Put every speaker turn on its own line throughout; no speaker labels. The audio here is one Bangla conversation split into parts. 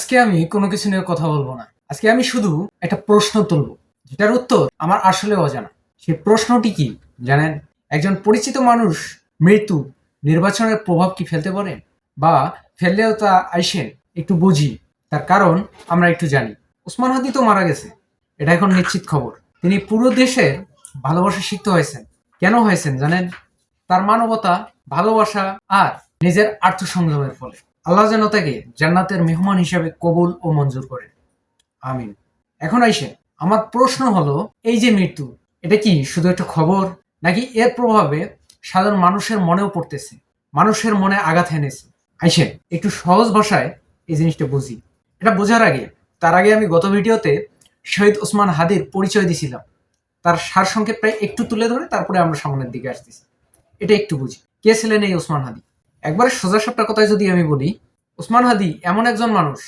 আজকে আমি কোনো কিছু নিয়ে কথা বলব না। আজকে আমি শুধু একটা প্রশ্ন তুলবো। যেটার উত্তর আমার আসলে অজানা। সেই প্রশ্নটি কি, জানেন? একজন পরিচিত মানুষ মৃত্যু নির্বাচনের প্রভাব কি ফেলতে পারে? বা ফেললেও তা আইসেন একটু বুঝি। তার কারণ আমরা একটু জানি। ওসমান হাদি তো মারা গেছে। এটা এখন নিশ্চিত খবর। তিনি পুরো দেশের ভালোবাসা শিখতে হয়েছেন। কেন হয়েছেন, জানেন? তার মানবতা, ভালোবাসা আর নিজের আত্মসংযমের ফলে। আল্লাহ যেন তাকে জান্নাতের মেহমান হিসেবে কবুল ও মঞ্জুর করে। আমিন। এখন আইসে, আমার প্রশ্ন হলো, এই যে মৃত্যু, এটা কি শুধু একটা খবর? নাকি এর প্রভাবে সাধারণ মানুষের মনেও পড়তেছে, মানুষের মনে আঘাত এনেছে আইসে, একটু সহজ ভাষায় এই জিনিসটা বুঝি। এটা বোঝার আগে, তার আগে আমি গত ভিডিওতে শহীদ ওসমান হাদির পরিচয় দিছিলাম। তার সারসংক্ষেপ প্রায় একটু তুলে ধরে তারপরে আমরা সামনের দিকে আসতেছি। এটা একটু বুঝি। কে ছিলেন এই ওসমান হাদি? একবারে সোজা সাপটা কথায় যদি আমি বলি, ওসমান হাদি এমন একজন মানুষ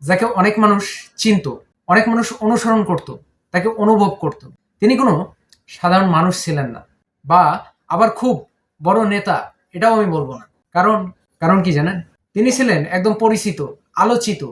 যাকে অনেক মানুষ চিনত, অনেক মানুষ অনুসরণ করত, তাকে অনুভব করত। তিনি কোনো সাধারণ মানুষ ছিলেন না বা আবার খুব বড় নেতা, এটাও আমি বলব না। কারণ কারণ কি জানেন? তিনি ছিলেন একদম পরিচিত, আলোচিত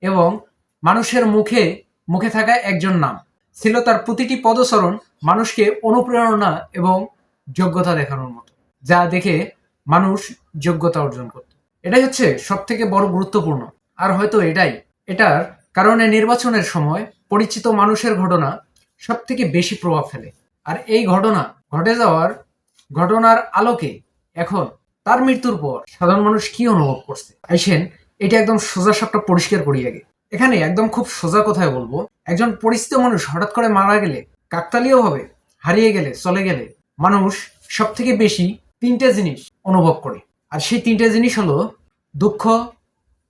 এবং মানুষের মুখে মুখে থাকা একজন নাম। ছিল তার প্রতিটি পদচরণ মানুষকে অনুপ্রেরণা এবং যোগ্যতা দেখানোর মতো। যা দেখে মানুষ যোগ্যতা অর্জন করত। এটাই হচ্ছে সব থেকে বড় গুরুত্বপূর্ণ। আর হয়তো এটাই। এটার কারণে নির্বাচনের সময় পরিচিত মানুষের ঘটনা সব থেকে বেশি প্রভাব ফেলে। আর এই ঘটনা ঘটে যাওয়ার ঘটনার আলোকে এখন তার মৃত্যুর পর সাধারণ মানুষ কি অনুভব করছে? আইসেন, এটা একদম সোজা সাপটা পরিষ্কার করি আগে। এখানে একদম খুব সোজা কথায় বলব, একজন পরিচিত মানুষ হঠাৎ করে মারা গেলে কাকতালীয় ভাবে হারিয়ে গেলে, চলে গেলে মানুষ সব থেকে বেশি তিনটে জিনিস অনুভব করে। আর সেই তিনটে জিনিস হলো দুঃখ,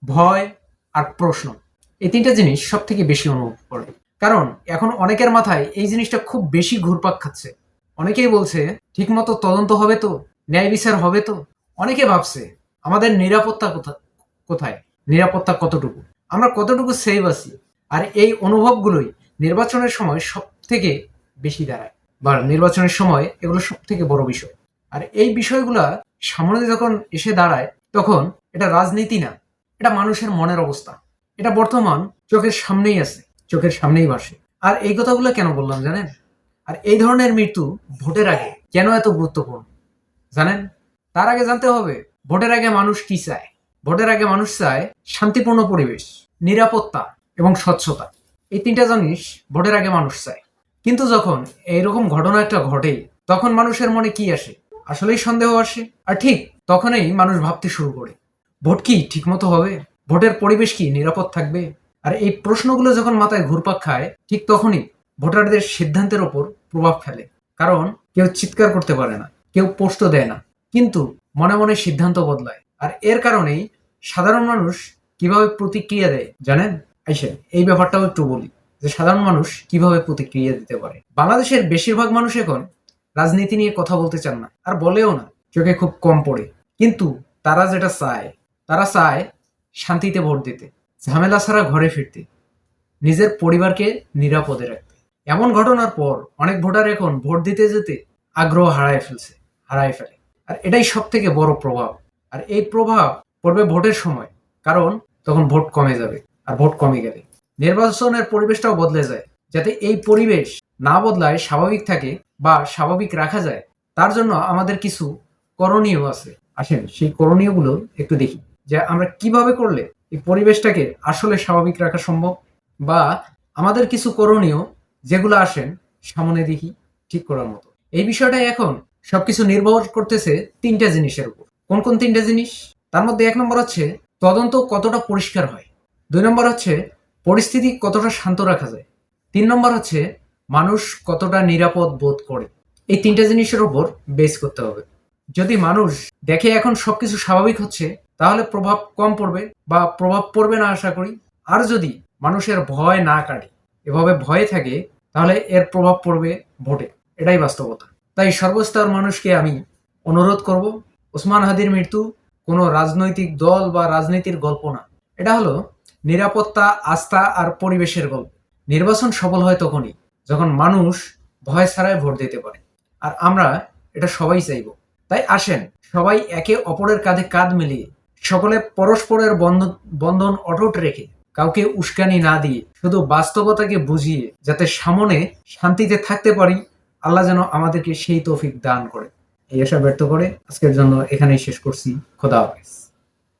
ভয় আর প্রশ্ন। এই তিনটে জিনিস সব থেকে বেশি অনুভব করে। কারণ এখন অনেকের মাথায় এই জিনিসটা খুব বেশি ঘুরপাক খাচ্ছে। অনেকেই বলছে, ঠিকমতো তদন্ত হবে তো? ন্যায় বিচার হবে তো? অনেকে ভাবছে, আমাদের নিরাপত্তা কোথা- কোথায়? নিরাপত্তা কতটুকু? আমরা কতটুকু সেভ আছি? আর এই অনুভবগুলোই নির্বাচনের সময় সব থেকে বেশি দাঁড়ায়। বা নির্বাচনের সময় এগুলো সব থেকে বড় বিষয়। আর এই বিষয়গুলা সামনে যখন এসে দাঁড়ায়, তখন এটা রাজনীতি না, এটা মানুষের মনের অবস্থা। এটা বর্তমান চোখের সামনেই আছে, চোখের সামনেই বাসে আর এই কথাগুলো কেন বললাম জানেন? আর এই ধরনের মৃত্যু ভোটের আগে কেন এত গুরুত্বপূর্ণ? জানেন? তার আগে জানতে হবে, ভোটের আগে মানুষ কি চায়? ভোটের আগে মানুষ চায় শান্তিপূর্ণ পরিবেশ, নিরাপত্তা এবং স্বচ্ছতা। এই তিনটা জিনিস ভোটের আগে মানুষ চায়। কিন্তু যখন এইরকম ঘটনা একটা ঘটে, তখন মানুষের মনে কি আসে? আসলেই সন্দেহ আসে। আর ঠিক তখনই মানুষ ভাবতে শুরু করে, ভোট কি ঠিকমতো হবে? ভোটের পরিবেশ কি নিরাপদ থাকবে? আর এই প্রশ্নগুলো যখন মাথায় ঘুরপাক খায়, ঠিক তখনই ভোটারদের সিদ্ধান্তের ওপর প্রভাব ফেলে। কারণ কেউ চিৎকার করতে পারে না, কেউ পোস্ট দেয় না। কিন্তু মনে মনে সিদ্ধান্ত বদলায়। আর এর কারণেই সাধারণ মানুষ কীভাবে প্রতিক্রিয়া দেয়, জানেন? আইসেন এই ব্যাপারটাও একটু বলি, যে সাধারণ মানুষ কীভাবে প্রতিক্রিয়া দিতে পারে? বাংলাদেশের বেশিরভাগ মানুষ এখন রাজনীতি নিয়ে কথা বলতে চান না, আর বলেও না চোখে খুব কম পড়ে। কিন্তু তারা যেটা চায়, তারা চায় শান্তিতে ভোট দিতে, ঝামেলা ছাড়া ঘরে ফিরতে, নিজের পরিবারকে নিরাপদে রাখতে। এমন ঘটনার পর অনেক ভোটার এখন ভোট দিতে যেতে আগ্রহ হারায় ফেলছে, হারায় ফেলে। আর এটাই সব থেকে বড় প্রভাব। আর এই প্রভাব পড়বে ভোটের সময়, কারণ তখন ভোট কমে যাবে, আর ভোট কমে গেলে। নির্বাচনের পরিবেশটাও বদলে যায়, যাতে এই পরিবেশ না বদলায়, স্বাভাবিক থাকে বা স্বাভাবিক রাখা যায়, তার জন্য আমাদের কিছু করণীয় আছে। আসেন, সেই করণীয়গুলো একটু দেখি। যে আমরা কীভাবে করলে এই পরিবেশটাকে আসলে স্বাভাবিক রাখা সম্ভব? বা আমাদের কিছু করণীয় যেগুলো আসেন, সামনে দেখি, ঠিক করার মতো। এই বিষয়টাই এখন সবকিছু নির্ভর করতেছে তিনটা জিনিসের উপর। কোন কোন তিনটা জিনিস? তার মধ্যে এক নম্বর হচ্ছে তদন্ত কতটা পরিষ্কার হয়। দুই নম্বর হচ্ছে পরিস্থিতি কতটা শান্ত রাখা যায়। তিন নম্বর হচ্ছে মানুষ কতটা নিরাপদ বোধ করে? এই তিনটা জিনিসের উপর বেস করতে হবে। যদি মানুষ দেখে এখন সবকিছু স্বাভাবিক হচ্ছে, তাহলে প্রভাব কম পড়বে বা প্রভাব পড়বে না আশা করি। আর যদি মানুষের ভয় না কাটে, এভাবে ভয়ে থাকে, তাহলে এর প্রভাব পড়বে ভোটে। এটাই বাস্তবতা। তাই সর্বস্তর মানুষকে আমি অনুরোধ করব, ওসমান হাদির মৃত্যু কোনো রাজনৈতিক দল বা রাজনীতির গল্প না। এটা হলো নিরাপত্তা, আস্থা আর পরিবেশের গল্প। নির্বাচন সফল হয় তখনই। যখন মানুষ ভয় ছাড়াই ভোট দিতে পারে। আর আমরা এটা সবাই চাইব। তাই আসেন, সবাই একে অপরের কাঁধে কাঁধ মিলিয়ে সকলে পরস্পরের বন্ধন বন্ধন অটুট রেখে কাউকে উস্কানি না দিয়ে শুধু বাস্তবতাকে বুঝিয়ে যাতে সামনে শান্তিতে থাকতে পারি, আল্লাহ যেন আমাদেরকে সেই তৌফিক দান করে। এই আশা ব্যর্থ করে আজকের জন্য এখানেই শেষ করছি। খোদা হাফেজ।